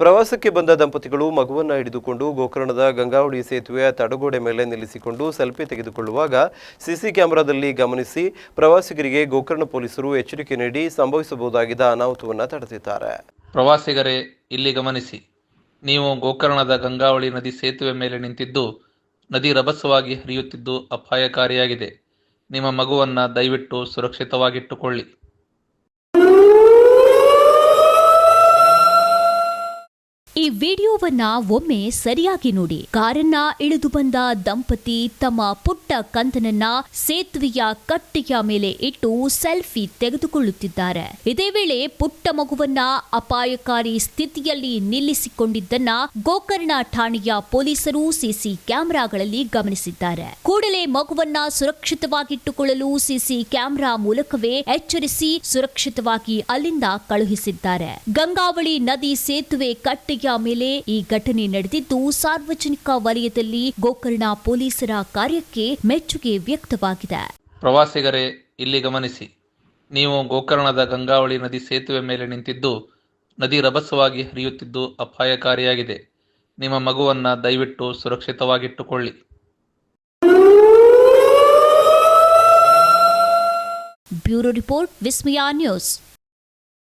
ಪ್ರವಾಸಕ್ಕೆ ಬಂದ ದಂಪತಿಗಳು ಮಗುವನ್ನು ಹಿಡಿದುಕೊಂಡು ಗೋಕರ್ಣದ ಗಂಗಾವಳಿ ಸೇತುವೆಯ ತಡೆಗೋಡೆ ಮೇಲೆ ನಿಲ್ಲಿಸಿಕೊಂಡು ಸೆಲ್ಫಿ ತೆಗೆದುಕೊಳ್ಳುವಾಗ ಸಿಸಿ ಕ್ಯಾಮೆರಾದಲ್ಲಿ ಗಮನಿಸಿ ಪ್ರವಾಸಿಗರಿಗೆ ಗೋಕರ್ಣ ಪೊಲೀಸರು ಎಚ್ಚರಿಕೆ ನೀಡಿ ಸಂಭವಿಸಬಹುದಾಗಿದ್ದ ಅನಾಹುತವನ್ನು ತಡೆದಿದ್ದಾರೆ. ಪ್ರವಾಸಿಗರೇ, ಇಲ್ಲಿ ಗಮನಿಸಿ, ನೀವು ಗೋಕರ್ಣದ ಗಂಗಾವಳಿ ನದಿ ಸೇತುವೆ ಮೇಲೆ ನಿಂತಿದ್ದು ನದಿ ರಭಸವಾಗಿ ಹರಿಯುತ್ತಿದ್ದು ಅಪಾಯಕಾರಿಯಾಗಿದೆ. ನಿಮ್ಮ ಮಗುವನ್ನು ದಯವಿಟ್ಟು ಸುರಕ್ಷಿತವಾಗಿಟ್ಟುಕೊಳ್ಳಿ. ಈ ವಿಡಿಯೋವನ್ನ ಒಮ್ಮೆ ಸರಿಯಾಗಿ ನೋಡಿ. ಕಾರನ್ನ ಇಳಿದು ಬಂದ ದಂಪತಿ ತಮ್ಮ ಪುಟ್ಟ ಕಂದನನ್ನ ಸೇತುವೆಯ ಕಟ್ಟೆಯ ಮೇಲೆ ಇಟ್ಟು ಸೆಲ್ಫಿ ತೆಗೆದುಕೊಳ್ಳುತ್ತಿದ್ದಾರೆ. ಇದೇ ವೇಳೆ ಪುಟ್ಟ ಮಗುವನ್ನ ಅಪಾಯಕಾರಿ ಸ್ಥಿತಿಯಲ್ಲಿ ನಿಲ್ಲಿಸಿಕೊಂಡಿದ್ದನ್ನ ಗೋಕರ್ಣ ಠಾಣೆಯ ಪೊಲೀಸರು ಸಿಸಿ ಕ್ಯಾಮೆರಾಗಳಲ್ಲಿ ಗಮನಿಸಿದ್ದಾರೆ. ಕೂಡಲೇ ಮಗುವನ್ನ ಸುರಕ್ಷಿತವಾಗಿಟ್ಟುಕೊಳ್ಳಲು ಸಿಸಿ ಕ್ಯಾಮೆರಾ ಮೂಲಕವೇ ಎಚ್ಚರಿಸಿ ಸುರಕ್ಷಿತವಾಗಿ ಅಲ್ಲಿಂದ ಕಳುಹಿಸಿದ್ದಾರೆ. ಗಂಗಾವಳಿ ನದಿ ಸೇತುವೆ ಕಟ್ಟೆಯ ಮೇಲೆ ಈ ಘಟನೆ ನಡೆದಿದ್ದು ಸಾರ್ವಜನಿಕ ವಲಯದಲ್ಲಿ ಗೋಕರ್ಣ ಪೊಲೀಸರ ಕಾರ್ಯಕ್ಕೆ ಮೆಚ್ಚುಗೆ ವ್ಯಕ್ತವಾಗಿದೆ. ಪ್ರವಾಸಿಗರೇ ಇಲ್ಲಿ ಗಮನಿಸಿ. ನೀವು ಗೋಕರ್ಣದ ಗಂಗಾವಳಿ ನದಿ ಸೇತುವೆ ಮೇಲೆ ನಿಂತಿದ್ದು ನದಿ ರಭಸವಾಗಿ ಹರಿಯುತ್ತಿದ್ದು ಅಪಾಯಕಾರಿಯಾಗಿದೆ. ನಿಮ್ಮ ಮಗುವನ್ನ ದಯವಿಟ್ಟು ಸುರಕ್ಷಿತವಾಗಿಟ್ಟುಕೊಳ್ಳಿ. Bureau report Vismaya news.